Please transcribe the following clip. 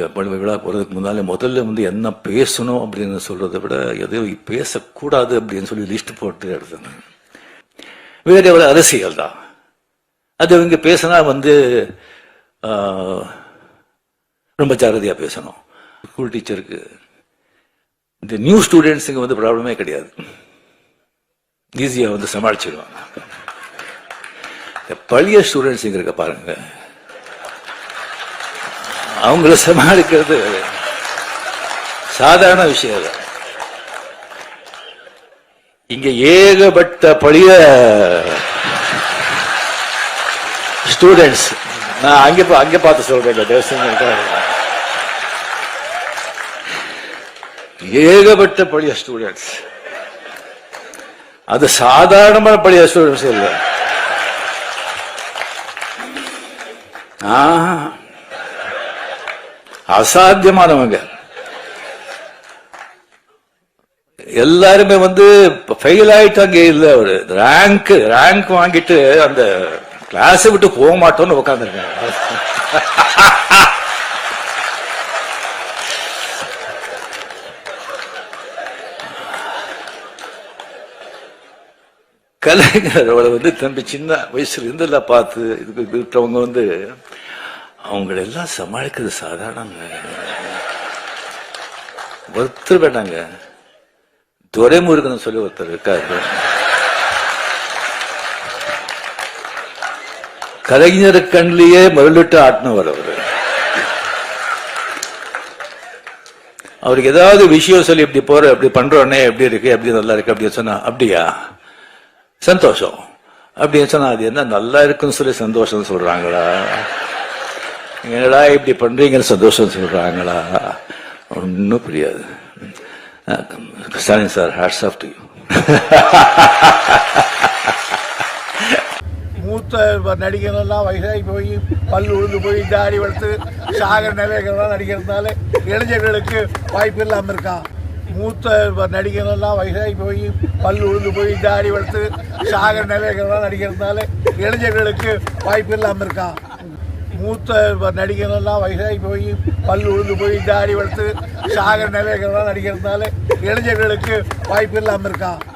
முதல்ல வந்து என்ன பேசணும் அப்படின்னு சொல்றதை விட எதையும் பேசக்கூடாது அப்படின்னு சொல்லி லிஸ்ட் போட்டு எடுத்தேன். வேற எவ்வளவு அரசியல் தான். அது இவங்க பேசினா வந்து ஆஹ், ரொம்ப ஜாகிரதையாக பேசணும். ஸ்கூல் டீச்சருக்கு இந்த நியூ ஸ்டூடெண்ட்ஸுங்க வந்து ப்ராப்ளமே கிடையாது. ஈஸியா வந்து சமாளிச்சிடுவாங்க இந்த பழைய ஸ்டூடெண்ட்ஸுங்க இருக்க பாருங்க. அவங்கள சமாளிக்கிறது சாதாரண விஷயம் இல்லை இங்க ஏகப்பட்ட பழைய ஸ்டூடெண்ட்ஸ் நான் அங்க பா- அங்க பார்த்து சொல்றேன் தேவசங்க ஏகப்பட்ட பழைய ஸ்டூடெண்ட்ஸ் அது சாதாரணமான பழைய ஸ்டூடெண்ட்ஸ் இல்லை. ஆ, அசாத்தியமானவங்க. எல்லாருமே வந்து ஃபெயில் ஆயிட்டாங்க இல்ல ஒரு ரேங்க் ரேங்க் வாங்கிட்டு அந்த கிளாஸ் விட்டு போக மாட்டோம்னு உட்காந்துருக்காங்க கலைஞரோட வந்து தம்பி சின்ன வயசுல இருந்தெல்லாம் பார்த்து இதுக்கு இருக்கிறவங்க வந்து அவங்களெல்லாம் சமாளிக்கிறது சாதாரணங்க. ஒருத்தர் வேண்டாங்க துரைமுருகன் சொல்லி ஒருத்தர் இருக்காரு. கலைஞர் கண்லேயே முதலிட்டு ஆட்டினவர் அவரு. அவருக்கு ஏதாவது விஷயம் சொல்லி இப்படி போற இப்படி பண்றோன்னே எப்படி இருக்கு எப்படி நல்லா இருக்கு அப்படின்னு சொன்னா அப்படியா? சந்தோஷம். அப்படின்னு சொன்னா அது என்ன நல்லா இருக்குன்னு சொல்லி சந்தோஷம் சொல்றாங்களா? என்னடா இப்படி பண்றீங்கன்னு சந்தோஷம் சொல்றாங்களா? ஒன்றும் புரியாது. Stalin sir hats off to மூத்த நடிகரெல்லாம் வயசாகி போய் பல் உழுந்து போய் தாடி வளர்த்து சாகர நிலைகள்லாம் நடிக்கிறதுனால இளைஞர்களுக்கு வாய்ப்பு இல்லாமல் இருக்கான் மூத்த நடிகரெல்லாம் வயசாகி போய் பல் உழுந்து போய் தாடி வளர்த்து சாகர நிலைகள்லாம் நடிக்கிறதுனால இளைஞர்களுக்கு வாய்ப்பு இல்லாமல் இருக்கான் மூத்த நடிகர்கள்லாம் வயசாகி போய் பல் உழுந்து போய் தாடி வளர்த்து சாகர நிலைகள்லாம் நடிக்கிறதுனால இளைஞர்களுக்கு வாய்ப்பு இல்லாமல் இருக்கான்